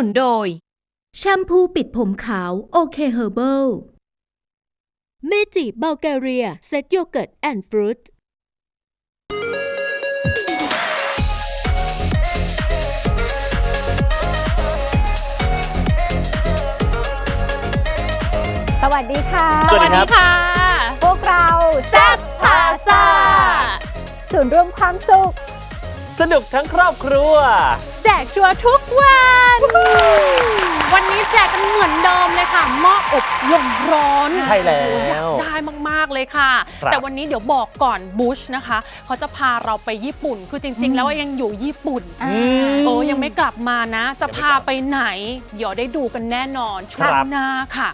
นับสนุนโดย แชมพูปิดผมขาวโอเคเฮอร์เบิลเมจิบัลแกเรียเซตโยเกิร์ตแอนด์ฟรุตสวัสดีค่ะ สวัสดีครับ พวกเราแซ่บพาซ่า ศูนย์รวมความสุข สนุกทั้งครอบครัว แจกชัวร์ทุกวัน วันนี้แจกกันเหมือนเดิมเลยค่ะหม้ออบลมร้อนใช่แล้วอยากได้มาก ๆ เลยค่ะ ครับแต่วันนี้เดี๋ยวบอกก่อนบุชนะคะเขาจะพาเราไปญี่ปุ่น คือจริง ๆ แล้วยังอยู่ญี่ปุ่นอ่าโอ้ยังไม่กลับมานะ จะพาไปไหน เดี๋ยวได้ดูกันแน่นอนช่วงครับ หน้าค่ะ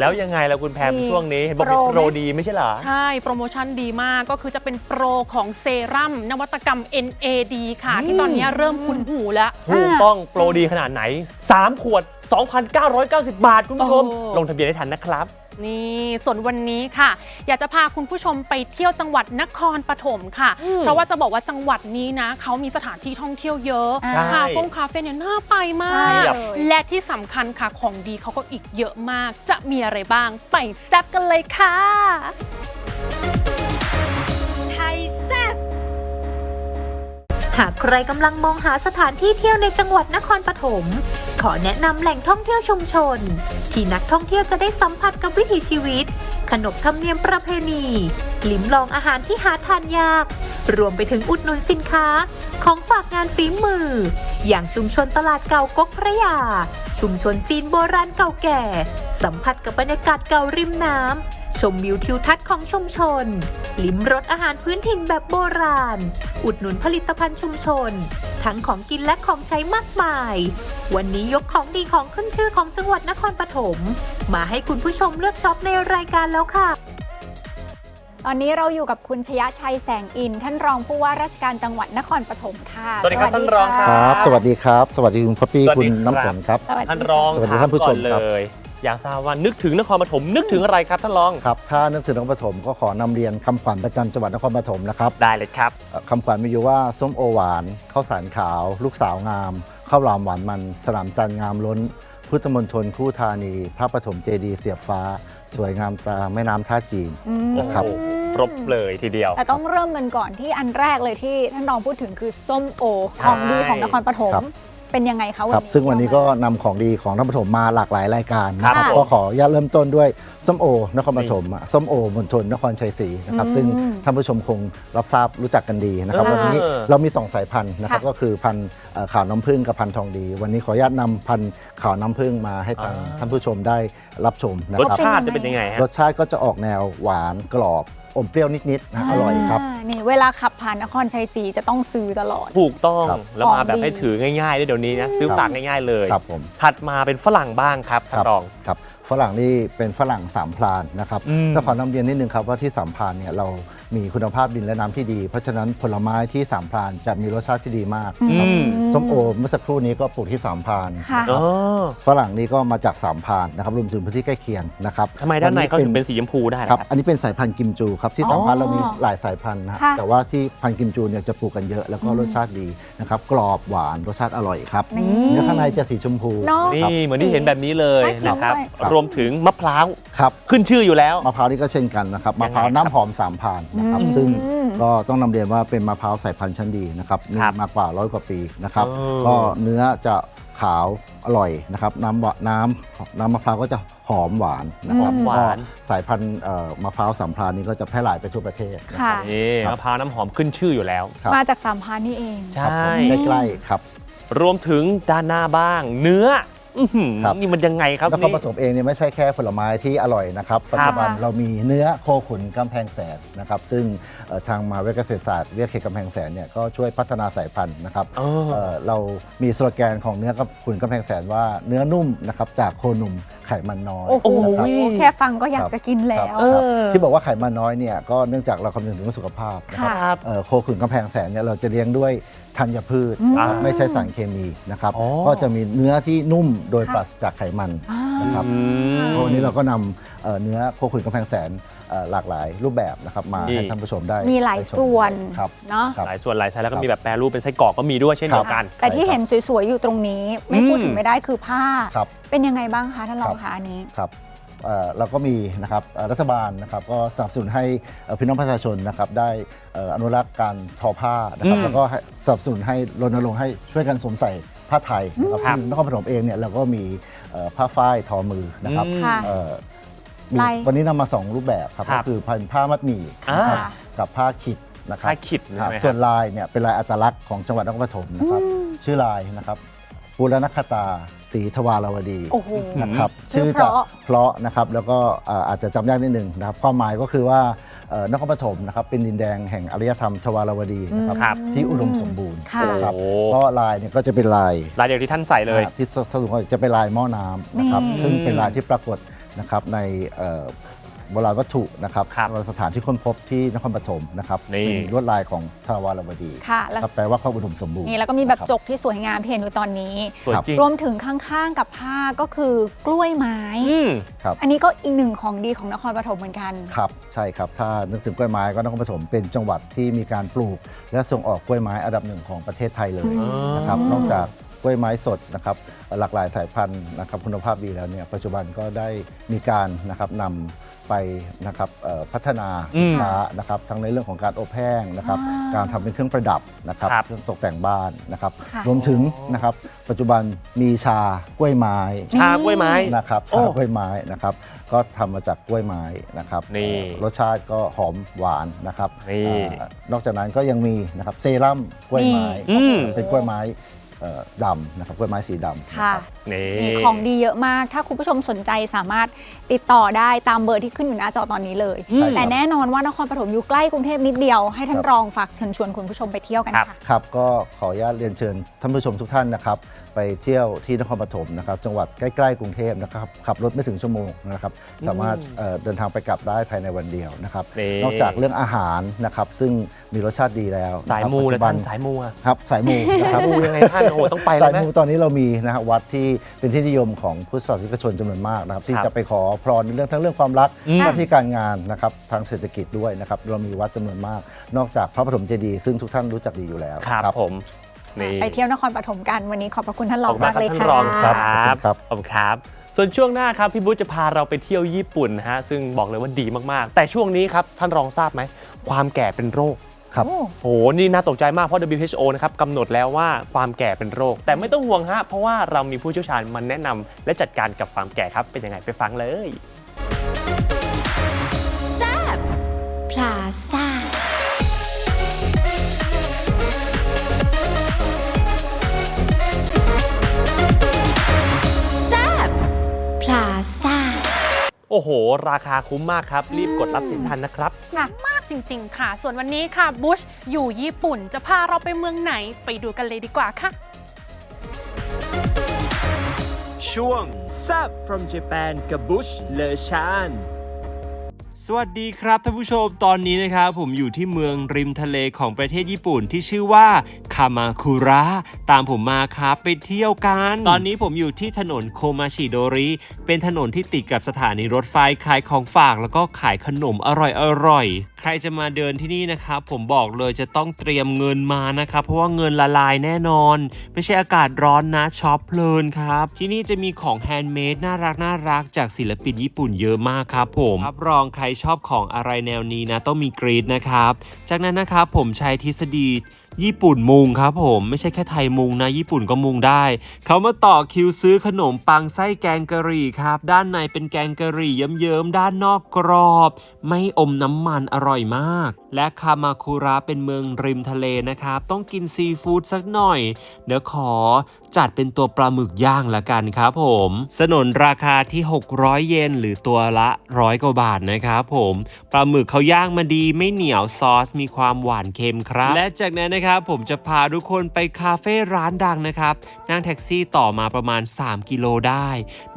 แล้วยังไงล่ะคุณแพมมีช่วงนี้เห็นบอกโปรมีโปรไหมดีไม่ใช่เหรอ ใช่ โปรโมชั่นดีมากก็คือจะเป็นโปรของเซรั่มนวัตกรรม NAD ค่ะ ที่ตอนนี้เริ่มคุ้นหูแล้ว ถูกต้องโปรดีขนาดไหน 3 ขวด 2,990 บาทคุณผู้ชม โอ้ ลงทะเบียนได้ทันนะครับ นี่ส่วนวันนี้ค่ะ อยากจะพาคุณผู้ชมไปเที่ยวจังหวัดนครปฐมค่ะ อืมเพราะว่าจะบอกว่าจังหวัดนี้นะเขามีสถานที่ท่องเที่ยวเยอะใช่คาเฟ่คาเฟ่เนี่ยน่าไปมาใช่กเลยและที่สำคัญค่ะของดีเขาก็อีกเยอะมาก จะมีอะไรบ้างไปแซ่บกันเลยค่ะ ไทยแซ่บหากใครกำลังมองหาสถานที่เที่ยวในจังหวัดนครปฐม ขอแนะนำแหล่งท่องเที่ยวชุมชน ที่นักท่องเที่ยวจะได้สัมผัสกับวิถีชีวิต ขนบธรรมเนียมประเพณีลิ้มลองอาหารที่หาทานยาก รวมไปถึงอุดหนุนสินค้า ของฝากงานฝีมือ อย่างชุมชนตลาดเก่ากกพระยา ชุมชนจีนโบราณเก่าแก่ สัมผัสกับบรรยากาศเก่าริมน้ำ ชมวิวทิวทัศน์ของชุมชน ลิ้มรสอาหารพื้นถิ่นแบบโบราณ อุดหนุนผลิตภัณฑ์ชุมชน ทั้งของกินและของใช้มากมาย วันนี้ยกของดีของขึ้นชื่อของจังหวัดนครปฐม มาให้คุณผู้ชมเลือกช็อปในรายการแล้วค่ะตอนนี้เราอยู่กับคุณชยชัยแสงอิน ท่านรองผู้ว่าราชการจังหวัดนครปฐมค่ะ สวัสดีครับท่านรองคะรับครับ สวัสดีครับ สวัสดีคุณพ่อปี้สวัสคุดีณครับ น้ำฝนครับสวัสดีท่านรองสวัสดีถท่านผู้ชมก่อครับ เลย อยากทราบว่านึกถึงนครปฐมนึกถึงอะไรครับท่านรอง ครับถ้านึกถึงนครปฐมก็ขอนำเรียนคำขวัญประจำจังหวัดนครปฐมนะครับได้เลยครับ เอ่อคำขวัญมีอยู่ว่าส้มโอหวานข้าวสารขาว ลูกสาวงามข้าวหลามหวานมัน สนามจันทร์งามล้น พุทธมณฑลคู่ธานี พระปฐมเจดีย์เสียบฟ้า สวยงามตาแม่น้ำท่าจีน อืมนะครับ โอ้โหครบเลยทีเดียว แต่ต้องเริ่มกันก่อนที่อันแรกเลยที่ท่านรองพูดถึงคือส้มโอใช่ของดีของนครปฐมครับ เป็นยังไงคะวันครับนี้ ซึ่งวันนี้ก็นำของดีของนครปฐมมาหลากหลายรายการนะคครัรับบผมก็ขออนุญาตเริ่มต้นด้วยส้มโอนครปฐมอะส้มโอมณฑลนครชัยศรีนะครับซึ่งท่านผู้ชมคงรับทราบรู้จักกันดีนะครับ เออวันนี้เรามี 2 สายพันธุ์นะครับค่ะก็คือพันธุ์เอ่อขาวน้ำผึ้งกับพันธุ์ทองดี วันนี้ขออนุญาตนำพันธุ์ขาวน้ำผึ้งมาให้ทางอ่า ท่านผู้ชมได้รับชมนะรสครับ ชาติจะเป็นยังไงฮะ รสชาติก็จะออกแนวหวานกรอบ อมเปรี้ยวนิดๆนะอร่อยครับานี่เวลาขับผ่านนครชัยศรีจะต้องซื้อตลอด ถูกต้องครับแล้วมาแบบของดีให้ถือง่ายๆได้เดี๋ยวนี้นะซื้อครับ ฝากง่ายๆเลย ครับผมถัดมาเป็นฝรั่งบ้างครับท่านรอง ครับฝรั่งนี่เป็นฝรั่งสามพรานนะครับอืมต้องขอนำเรียนนิดนึงครับว่าที่สามพรานเนี่ยเรามีคุณภาพดินและน้ำที่ดี เพราะฉะนั้นผลไม้ที่สามพรานจะมีรสชาติที่ดีมากนะครับอืมส้มโอเมื่อสักครู่นี้ก็ปลูกที่สามพรานค่ะนะคอ๋รัอบฝรั่งนี่ก็มาจากสามพรานนะครับรวมถึงพื้นที่ใกล้เคียงนะครับทำไมด้านในเขาถึงเป็นสีชมพูได้ล่ะครับครับอันนี้เป็นสายพันธุ์กิมจูครับที่สามพรานอ๋อเรามีหลายสายพันธุ์นะฮะค่ะแต่ว่าที่พันธุ์กิมจูเนี่ยจะปลูกกันเยอะแล้วก็รสชาติดีนะครับกรอบหวานรสชาติอร่อยครับนี่เนื้อข้างในจะสีชมพูเนาะครับนี่เหมือนที่เห็นแบบนี้เลยน่ากินนะครับด้วยครับรวมถึงมะพร้าวครับขึ้นชื่ออยู่แล้ว มะพร้าวนี่ก็เช่นกันนะครับมะพร้าวยังไงครับน้ำหอมสามพรานนะครับอืมซึ่งก็ต้องนำเรียนว่าเป็นมะพร้าวสายพันธุ์ชั้นดีนะครับมีครับมากกว่าร้อยกว่าปีนะครับอ๋อก็เนื้อจะขาวอร่อยนะครับน้ำหวานน้ำน้ำมะพร้าวก็จะหอมหวานนะครับหวานก็สายพันธุ์เอ่อมะพร้าวสามพรานนี้ก็จะแพร่หลายไปทั่วประเทศนะคค่ะรับนี่ครับมะพร้าวน้ำหอมขึ้นชื่ออยู่แล้วครับมาจากสามพรานนี่เองใชครับผ่มใกล้ๆครับ รวมถึงด้านหน้าบ้าง เนื้อ อื้อหือครับ นี่มันยังไงครับนครนี่ปฐมเองเนี่ยไม่ใช่แค่ผลไม้ที่อร่อยนะครับปัจจุบันค่ะเรามีเนื้อโคขุนกำแพงแสนนะครับซึ่งเอ่อทางมหาวิทยาลัยเกษตรศาสตร์วิทยาเขตกำแพงแสนเนี่ยก็ช่วยพัฒนาสายพันธุ์นะครับเออเอ่อเรามีสโลแกนของเนื้อกับขุนกำแพงแสนว่าเนื้อนุ่มนะครับจากโคหนุ่มไขมันน้อยโอ้โห นะครับ แค่ฟังก็อยากจะกินแล้วครับเออที่บอกว่าไขมันน้อยเนี่ยก็เนื่องจากเราคำนึงถึงเรื่องสุขภาพนะครับ ค่ะครับเอ่อโคขุนกำแพงแสนเนี่ยเราจะเลี้ยงด้วย ธัญพืชอืมนะครับไม่ใช้สารเคมีนะครับ อ๋อ ก็จะมีเนื้อที่นุ่มโดยค่ะปราศจากไขมันอ่านะครับอืมเพราะวันนี้เราก็นำเอ่อเนื้อโคขุนกำแพงแสนเอ่อหลากหลายรูปแบบนะครับมานี่ให้ท่านผู้ชมได้มีหลายได้ชส่วนครับ เนาะครับ หลายส่วนหลายไซส์แล้วก็มีแบบแปรรูปเป็นไส้กรอกก็มีด้วยเช่นเดียวกัน แต่ที่เห็นสวยๆ อยู่ตรงนี้ ไม่พูดถึอืงมไม่ได้คือผ้า ครับเป็นยังไงบ้างคะท่านรองครับ คะอันนี้ ครับ เอ่อเราก็มีนะครับเอ่อรัฐบาลนะครับก็สนับสนุนให้เอ่อพี่น้องประชาชนนะครับได้เอ่ออนุรักษ์การทอผ้านะครับอืมแล้วก็ให้สนับสนุนให้รณรงค์ให้ช่วยกันสวมใส่ผ้าไทยนะครับครับซึ่งนครปฐมเองเนี่ยเราก็มีเอ่อผ้าฝ้ายทอมือนะครับอืมค่ะเอ่อมีลายวันนี้นำมา 2 รูปแบบครับครัก็บคือพันผ้ามัดหมี่อ่านะครับกับผ้าขิดนะครับผ้าขิดครัใช่บไหมคส่รัวนบลายเนี่ยเป็นลายอัตลักษณ์ของจังหวัดนครปฐมนะครับชื่อลายนะครับปุรณคตา สีทวารวดีโอ้โห นะครับชื่อจะเพราะ เพราะนะครับแล้วก็อ่าอาจจะจำยากนิดหนึ่งนะครับความหมายก็คือว่าเอ่อนครปฐมนะครับเป็นดินแดงแห่งอารยธรรมทวารวดีนะครับครับ ที่อุดมสมบูรณ์ค่ะ นะครับโอ้ เพราะลายเนี่ยก็จะเป็นลาย ลายเดียวที่ท่านใส่เลยอ่าที่สสรุปก็จะเป็นลายหม้อน้ำนะครับนี่ซึ่งเป็นลายที่ปรากฏนะครับในเอ่อ โบราณวัตถุนะครับครับสถานที่ค้นพบที่นครปฐมนะครับนี่เป็นลวดลายของทวารวดีค่ะแล้ว ครับแปลว่าความอุดมสมบูรณ์นี่แล้วก็มีแบบนะครับจกที่สวยงามที่เห็นอยู่ตอนนี้ สวยจริงรวมถึงข้างๆกับผ้าก็คือกล้วยไม้ อืมครับอันนี้ก็อีกหนึ่งของดีของนครปฐมเหมือนกัน ครับใช่ครับ ถ้านึกถึงกล้วยไม้ก็นครปฐมเป็นจังหวัดที่มีการปลูก และส่งออกกล้วยไม้อันดับหนึ่งของประเทศไทยเลยอ๋อนะครับ นอกจาก กล้วยไม้สดนะครับหลากหลายสายพันธุ์นะครับคุณภาพดีแล้วเนี่ยปัจจุบันก็ได้มีการนะครับนำไปนะครับเอ่อพัฒนาสินค้านะครับทั้งในเรื่องของการอบแห้งนะครับอ่าการทำเป็นเครื่องประดับนะครับครับเครื่องตกแต่งบ้านนะครับค่ะรวมถึงนะครับปัจจุบันมีชากล้วยไม้ชากล้วยไม้นะครับโอ้ชากล้วยไม้นะครับก็ทำมาจากกล้วยไม้นะครับนี่เอ่อรสชาติก็หอมหวานนะครับนี่อ่านอกจากนั้นก็ยังมีนะครับเซรั่มกล้วยไม้อืมเป็นกล้วยไม้เอ่อ ดำนะครับกล้วยไม้สีดำค่ะนะครับนี่มีของดีเยอะมาก ถ้าคุณผู้ชมสนใจสามารถติดต่อได้ตามเบอร์ที่ขึ้นอยู่หน้าจอตอนนี้เลย ใช่ครับ แต่แน่นอนว่านครปฐมอยู่ใกล้กรุงเทพนิดเดียว ให้ท่านครับรองฝากเชิญชวนคุณผู้ชมไปเที่ยวกันครับค่ะ ครับก็ขออนุญาตเรียนเชิญท่านผู้ชมทุกท่านนะครับ ไปเที่ยวที่นครปฐมนะครับ จังหวัดใกล้ๆกรุงเทพนะครับขับรถไม่ถึงชั่วโมงนะครับ สามารถเอ่อเดินทางไปกลับได้ภายในวันเดียวนะครับ นี่ นอกจากเรื่องอาหารนะครับ ซึ่งมีรสชาติดีแล้วสายนะครับมูปัจเลยจุบัท่านสายมูอะครับสายมูนะครับ มูยังไงท่านโอ้โหต้องไปเลสายยไหมมูตอนนี้เรามีนะฮะวัดที่เป็นที่นิยมของพุทธศาสนิกชนจำนวนมากนะครับที่ครับจะไปขอพรในเรื่องทั้งเรื่องความรักอืม หน้าที่การงานนะครับทางเศรษฐกิจด้วยนะครับเรามีวัดจำนวนมาก นอกจากพระปฐมเจดีย์ซึ่งทุกท่านรู้จักดีอยู่แล้วครับผม นี่ ไปเที่ยวนครปฐมกันวันนี้ขอบพระคุณท่านรขออบงคุณมามากกครับเลยท่านค่ะรองครับครับ ขอบคุณครับ ส่วนช่วงหน้าครับพี่บุ๊ชจะพาเราไปเที่ยวญี่ปุ่นนะฮะซึ่งบอกเลยว่าดีมากๆ แต่ช่วงนี้ครับท่านรองทราบไหม ความแก่เป็นโรค ครับโอ้โห นี่น่าตกใจมากเพราะ WHO นะครับกำหนดแล้วว่าความแก่เป็นโรค แต่ไม่ต้องห่วงฮะ เพราะว่าเรามีผู้เชี่ยวชาญมาแนะนำและจัดการกับความแก่ครับ เป็นยังไงไปฟังเลย พลาซ่า โอ้โห ราคาคุ้มมากครับ รีบกดรับสินทันนะครับ หนักมากจริง ๆ ค่ะ ส่วนวันนี้ค่ะบุชอยู่ญี่ปุ่นจะพาเราไปเมืองไหนไปดูกันเลยดีกว่าค่ะ ช่วง s u p from Japan กับบุชเลชาน สวัสดีครับท่านผู้ชมตอนนี้นะครับผมอยู่ที่เมืองริมทะเลของประเทศญี่ปุ่นที่ชื่อว่าคามาคุระตามผมมาครับไปเที่ยวกัน ตอนนี้ผมอยู่ที่ถนนโคมาชิโดริ เป็นถนนที่ติดกับสถานีรถไฟขายของฝากแล้วก็ขายขนมอร่อยๆ ใครจะมาเดินที่นี่นะครับผมบอกเลยจะต้องเตรียมเงินมานะครับเพราะว่าเงินละลายแน่นอน ไม่ใช่อากาศร้อนนะช็อปเพลินครับที่นี่จะมีของแฮนด์เมดน่ารักน่ารักจากศิลปินญี่ปุ่นเยอะมากครับผมรับรองใครชอบของอะไรแนวนี้นะต้องมีกรีดนะครับจากนั้นนะครับผมใช้ทฤษฎี ญี่ปุ่นมุงครับผมไม่ใช่แค่ไทยมุงนะ ญี่ปุ่นก็มุงได้ เขามาต่อคิวซื้อขนมปังไส้แกงกะหรี่ครับ ด้านในเป็นแกงกะหรี่เยิ้มๆด้านนอกกรอบ ไม่อมน้ำมันอร่อยมาก และคามาคุระเป็นเมืองริมทะเลนะครับ ต้องกินซีฟู้ดสักหน่อย เดี๋ยวขอจัดเป็นตัวปลาหมึกย่างละกันครับผม สนนราคาที่ 600 เยนหรือตัวละร้อยกว่าบาทนะครับผมปลาหมึกเขาย่างมาดีไม่เหนียวซอสมีความหวานเค็มครับ และจากนั้นนะครับผมจะพาทุกคนไปคาเฟ่ร้านดังนะครับนั่งแท็กซี่ต่อมาประมาณ 3 กิโลได้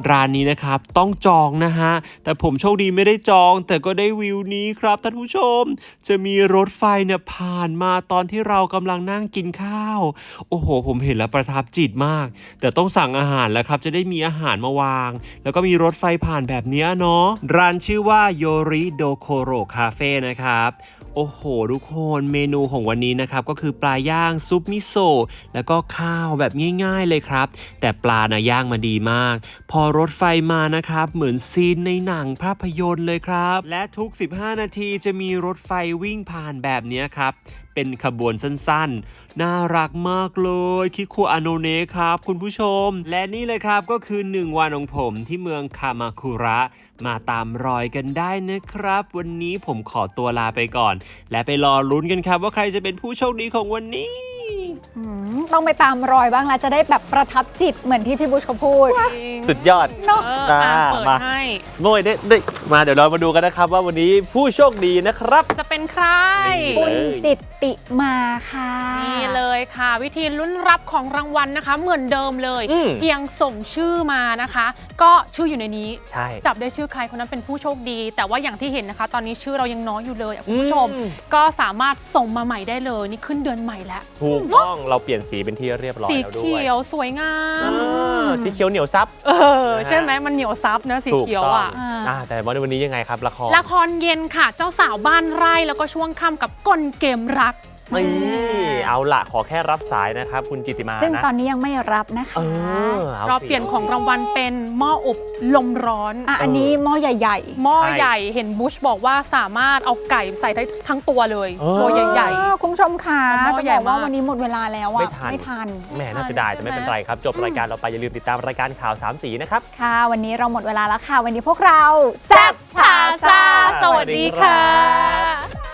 ร้านนี้นะครับต้องจองนะฮะแต่ผมโชคดีไม่ได้จอง แต่ก็ได้วิวนี้ครับท่านผู้ชม จะมีรถไฟเนี่ยผ่านมาตอนที่เรากำลังนั่งกินข้าว โอ้โห ผมเห็นแล้วประทับจิตมาก แต่ต้องสั่งอาหารแล้วครับจะได้มีอาหารมาวาง แล้วก็มีรถไฟผ่านแบบนี้เนาะร้านชื่อว่าโยริโดโคโรคาเฟ่นะครับโอ้โห ทุกคนเมนูของวันนี้นะครับก็คือปลาย่างซุปมิโซะแล้วก็ข้าวแบบง่ายๆเลยครับ แต่ปลานะย่างมาดีมาก พอรถไฟมานะครับ เหมือนซีนในหนังภาพยนตร์เลยครับ และทุก 15 นาทีจะมีรถไฟวิ่งผ่านแบบนี้ครับ เป็นขบวนสั้นๆ น่ารักมากเลยคิคุอาโนเนะครับ คุณผู้ชม และนี่เลยครับก็คือ 1 วันของผมที่เมืองคามาคุระ มาตามรอยกันได้นะครับ วันนี้ผมขอตัวลาไปก่อน และไปรอลุ้นกันครับ ว่าใครจะเป็นผู้โชคดีของวันนี้อืมต้องไปตามรอยบ้างแล้วจะได้แบบประทับจิตเหมือนที่พี่บุชเขาพูด สุดยอดเนาะเอออะเปิดมาให้โมยได้ได้มาเดี๋ยวเรามาดูกันนะครับว่าวันนี้ผู้โชคดีนะครับ จะเป็นใครนี่คุณ จิตติมาค่ะ นี่เลยค่ะ วิธีลุ้นรับของรางวัลนะคะ เหมือนเดิมเลย อืมเพียงส่งชื่อมานะคะ ก็ชื่ออยู่ในนี้ ใช่จับได้ชื่อใครคนนั้นเป็นผู้โชคดี แต่ว่าอย่างที่เห็นนะคะ ตอนนี้ชื่อเรายังน้อยอยู่เลยอะคุณผู้ชม อืม ก็สามารถส่งมาใหม่ได้เลย นี่ขึ้นเดือนใหม่แล้ว ถูกต้องเราเปลี่ยนสีเป็นที่เรียบร้อยสีแล้วด้วเขียยวสวยงามอ่าสีเขียวเหนียวซับ เออนะฮะใช่ไหมมันเหนียวซับนะสีถูกเขียวต้อง อะ อ่าแต่ว่าในวันนี้ยังไงครับละคร ละครเย็นค่ะ เจ้าสาวบ้านไร่แล้วก็ช่วงค่ำกับกลเกมรัก นี่เอาละขอแค่รับสายนะครับ คุณจิติมาซึ่งนะตอนนี้ยังไม่รับนะเอคะออเราสิ เปลี่ยนของรางวัลเป็นหม้ออบลมร้อนอะอันนี้หม้อใหญ่ หม้อใช่ใหญ่เห็นบุชบอกว่าสามารถเอาไก่ใส่ได้ทั้งตัวเลยเออ ตัวๆใหญ่เออคุณผู้ชมค่ะหม้จะอใหญ่บอกว่าาก วันนี้หมดเวลาแล้วอะไม่ทัน ไม่ทัน แหมน่าเสียดายแต่ไม่เป็นไรครับ จบรายการเราไปอย่าลืมติดตามรายการข่าวสามสีนะครับ ค่ะ วันนี้เราหมดเวลาแล้วค่ะ วันนี้พวกเรา ๆแซ่บพาซาสวัสดีค่ะ